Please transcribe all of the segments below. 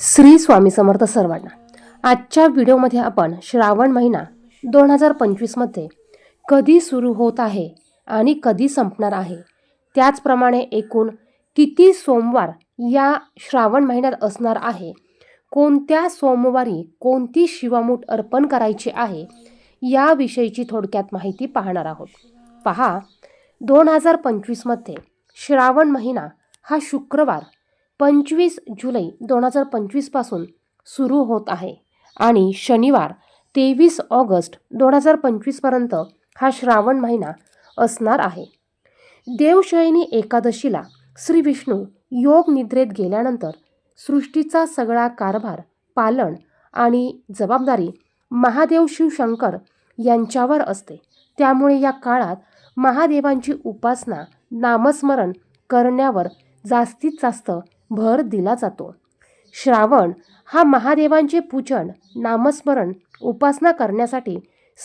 श्री स्वामी समर्थ सर्वांना. आजच्या व्हिडिओमध्ये आपण श्रावण महिना दोन हजार पंचवीसमध्ये कधी सुरू होत आहे आणि कधी संपणार आहे? त्याचप्रमाणे एकूण किती सोमवार या श्रावण महिन्यात असणार आहे? कोणत्या सोमवारी कोणती शिवामूठ अर्पण करायची आहे? याविषयीची थोडक्यात माहिती पाहणार आहोत. पहा दोन हजार पंचवीसमध्ये श्रावण महिना हा शुक्रवार पंचवीस जुलै दोन हजार पंचवीसपासून सुरू होत आहे आणि शनिवार तेवीस ऑगस्ट दोन हजार पंचवीसपर्यंत हा श्रावण महिना असणार आहे. देवशयनी एकादशीला श्री विष्णू योग निद्रेत गेल्यानंतर सृष्टीचा सगळा कारभार पालन आणि जबाबदारी महादेव शिवशंकर यांच्यावर असते. त्यामुळे या काळात महादेवांची उपासना नामस्मरण करण्यावर जास्तीत जास्त भर दिला जातो. श्रावण हा महादेवांचे पूजन नामस्मरण उपासना करण्यासाठी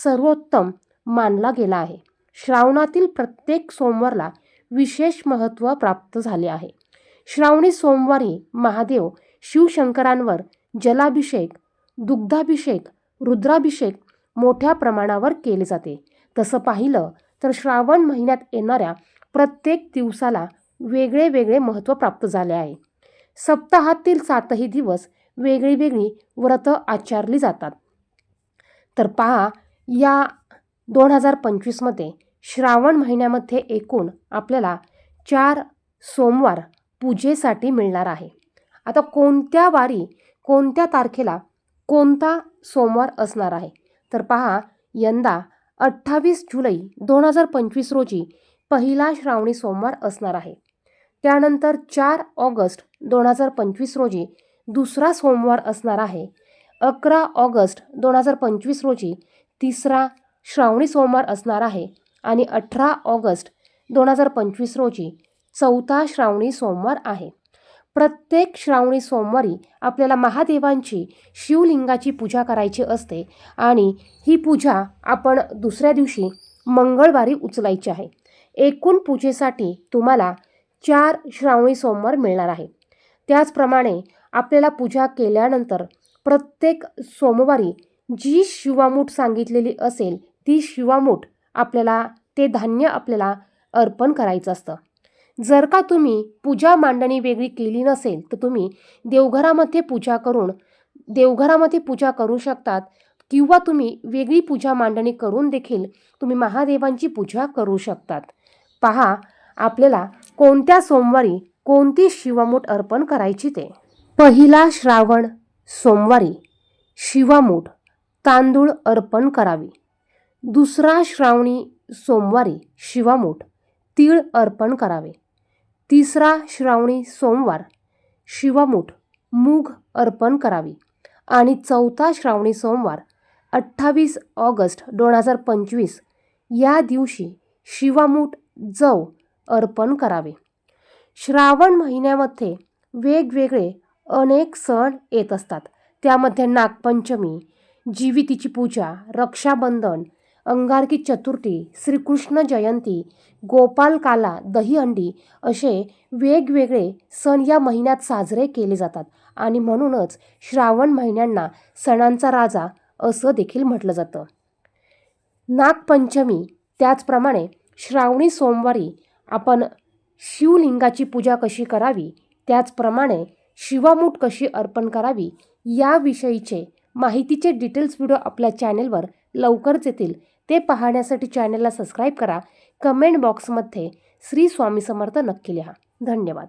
सर्वोत्तम मानला गेला आहे. श्रावणातील प्रत्येक सोमवारला विशेष महत्त्व प्राप्त झाले आहे. श्रावणी सोमवारी महादेव शिवशंकरांवर जलाभिषेक दुग्धाभिषेक रुद्राभिषेक मोठ्या प्रमाणावर केले जाते. तसं पाहिलं तर श्रावण महिन्यात येणाऱ्या प्रत्येक दिवसाला वेगळे वेगळे महत्त्व प्राप्त झाले आहे. सप्ताहातील सातही दिवस वेगळी वेगळी व्रतं आचारली जातात. तर पहा या दोन हजार पंचवीसमध्ये श्रावण महिन्यामध्ये एकूण आपल्याला चार सोमवार पूजेसाठी मिळणार आहे. आता कोणत्या वारी कोणत्या तारखेला कोणता सोमवार असणार आहे? तर पहा यंदा अठ्ठावीस जुलै दोन हजार पंचवीस रोजी पहिला श्रावणी सोमवार असणार आहे. त्यानंतर चार ऑगस्ट दोन हजार पंचवीस रोजी दुसरा सोमवार असणार आहे. अकरा ऑगस्ट दोन हजार पंचवीस रोजी तिसरा श्रावणी सोमवार असणार आहे आणि अठरा ऑगस्ट दोन हजार पंचवीस रोजी चौथा श्रावणी सोमवार आहे. प्रत्येक श्रावणी सोमवारी आपल्याला महादेवांची शिवलिंगाची पूजा करायची असते आणि ही पूजा आपण दुसऱ्या दिवशी मंगळवारी उचलायची आहे. एकूण पूजेसाठी तुम्हाला चार श्रावणी सोमवार मिळणार आहे त्याचप्रमाणे आपल्याला पूजा केल्यानंतर प्रत्येक सोमवारी जी शिवामूठ सांगितलेली असेल ती शिवामूठ आपल्याला ते धान्य आपल्याला अर्पण करायचं असतं. जर का तुम्ही पूजा मांडणी वेगळी केली नसेल तर तुम्ही देवघरामध्ये पूजा करून देवघरामध्ये पूजा करू शकतात किंवा तुम्ही वेगळी पूजा मांडणी करून देखील तुम्ही महादेवांची पूजा करू शकतात. पहा आपल्याला कोणत्या सोमवारी कोणती शिवामूठ अर्पण करायची ते? पहिला श्रावण सोमवारी शिवामूठ तांदूळ अर्पण करावी. दुसरा श्रावणी सोमवारी शिवामूठ तीळ अर्पण करावे. तिसरा श्रावणी सोमवार शिवामूठ मूग अर्पण करावी. आणि चौथा श्रावणी सोमवार अठ्ठावीस ऑगस्ट दोन हजार पंचवीस या दिवशी शिवामूठ जव अर्पण करावे. श्रावण महिन्यामध्ये वेगवेगळे अनेक सण येत असतात. त्यामध्ये नागपंचमी जीवितीची पूजा रक्षाबंधन अंगारकी चतुर्थी श्रीकृष्ण जयंती गोपालकाला दहीहंडी असे वेगवेगळे सण या महिन्यात साजरे केले जातात. आणि म्हणूनच श्रावण महिन्यांना सणांचा राजा असं देखील म्हटलं जातं. नागपंचमी त्याचप्रमाणे श्रावणी सोमवारी आपण शिवलिंगाची पूजा कशी करावी? त्याचप्रमाणे शिवामूठ कशी अर्पण करावी? याविषयीचे माहितीचे डिटेल्स व्हिडिओ आपल्या चॅनेलवर लवकरच येतील. ते पाहण्यासाठी चॅनेलला सबस्क्राईब करा. कमेंट बॉक्समध्ये श्री स्वामी समर्थ नक्की लिहा. धन्यवाद.